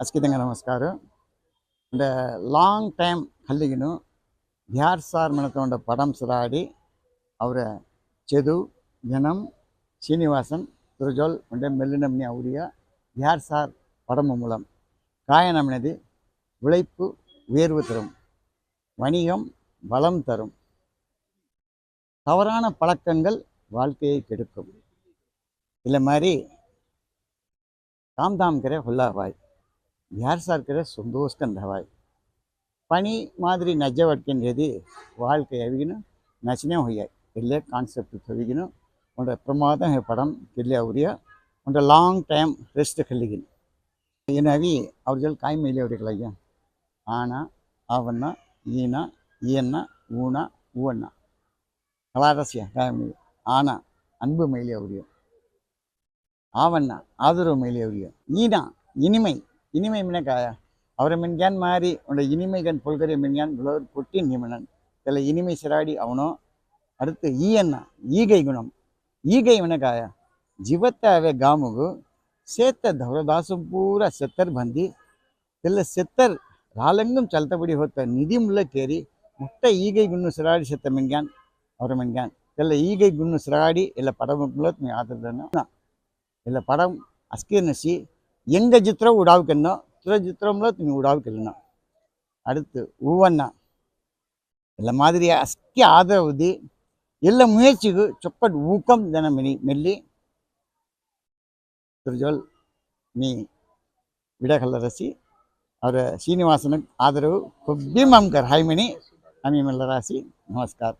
ಅಸ್ಕಿದಂಗ ನಮಸ್ಕಾರ இந்த long time கல்லிகனு யார் சார் மனத்தோட படம் சிராடி ಅವರ ಚೆದು ಜನಂ ಶ್ರೀನಿವಾಸನ್ துருஜோல் உண்டே மெல்லினம்னி அவுரிய யார் சார் படம் மூலம் காயனம்னது உழைப்பு உயர்வு தரும் வணிகம் பலம் தரும் தவறான பழக்கங்கள் வாழ்க்கையை கெடுக்கும் இல்லை மாதிரி தாம் தாம் கரே ಹುಲ್ಲಾವಾಯ್ ಯಾರು ಸಾರ್ ಕರೆ ಸಂತೋಷಕಂದವಾಯ್ ಪಣಿ ಮಾದರಿ ನಜ್ಜವಟ್ಕೊಂಡೇದಿ வாழ்க்கை ಅವಿಗಿನ ನಚನೆ ಹೊಯ್ಯಾಯ್ ಎಲ್ಲೇ ಕಾನ್ಸೆಪ್ಟ್ ಹೊವಿಗಿನ ಒಂದು ಪ್ರಮಾದ ಹೇ ಪಡಂ ಕೆಲ್ಲಿ ಅವ್ರಿಯ ಒಂದು ಲಾಂಗ್ ಟೈಮ್ ರೆಸ್ಟ್ ಕಲ್ಲಿಗಿನ ಏನವಿ ಅವ್ರ ಜಲ್ ಕಾಯಿ ಮೇಲೆ ಅವ್ರಿಗಳಯ್ಯ ಆಣ ಅವನ್ನ ಈನ ಈಯನ್ನ ஊன ஊவண்ண கலாரசிய காய் ஆனா அன்பு மயிலி அவரிய ஆவண்ண ஆதரவு மயிலி அவரிய ஈனா இனிமை இனிமை மினக்காயா. அவரை மின்கான் மாறி உடைய இனிமைகன் பொல்கரிய மின்கான் விளவர் கொட்டி நிமினன் இதில் இனிமை சிராடி அவனோ அடுத்து ஈயன்னா ஈகை குணம். ஈகை மினக்காயா. ஜீவத்தாவே காமுகு சேத்த தவரதாசும் பூரா செத்தர் பந்தி. இதில் செத்தர் ராலங்கும் சலத்தபடி நிதி நிதிமுள்ள கேரி முட்டை ஈகை குண்ணு சிராடி செத்த மின்கான் ಅವರ ಮಿನ್ಗಾನ್ ಎಲ್ಲ ಈಗೈ ಗುಣ್ಣು ಸಿರಾಡಿ ಎಲ್ಲ ಪಡ ಮುಗ್ಲೋತ್ ಮೀ படம் ಎಲ್ಲ நசி எங்கள் சித்திரம் உடாவுக்கண்ணோ துற சித்திரம்ல நீ உடாவுக்கல்லண்ணா அடுத்து ಹೂವನ್ನ ಎಲ್ಲ ಮಾದರಿಯ ಅಸ್ಕಿ ಆದರವುದಿ ಎಲ್ಲ ಮುಯರ್ಚಿಗೂ ಚೊಪ್ಪಟ್ ಊಕಂ ಜನ ಮೆನಿ ಮೆಲ್ಲಿ ತುರ್ಜೋಲ್ ನೀ ವಿಡಕಲ್ಲ ಅವರ ಶ್ರೀನಿವಾಸನ ಆದರವು ಕೊಬ್ಬಿ ಮಮ್ಕರ್ ಹಾಯ್ಮಣಿ ಅಮಿ ಮೆಲ್ಲ ರಾಸಿ ನಮಸ್ಕಾರ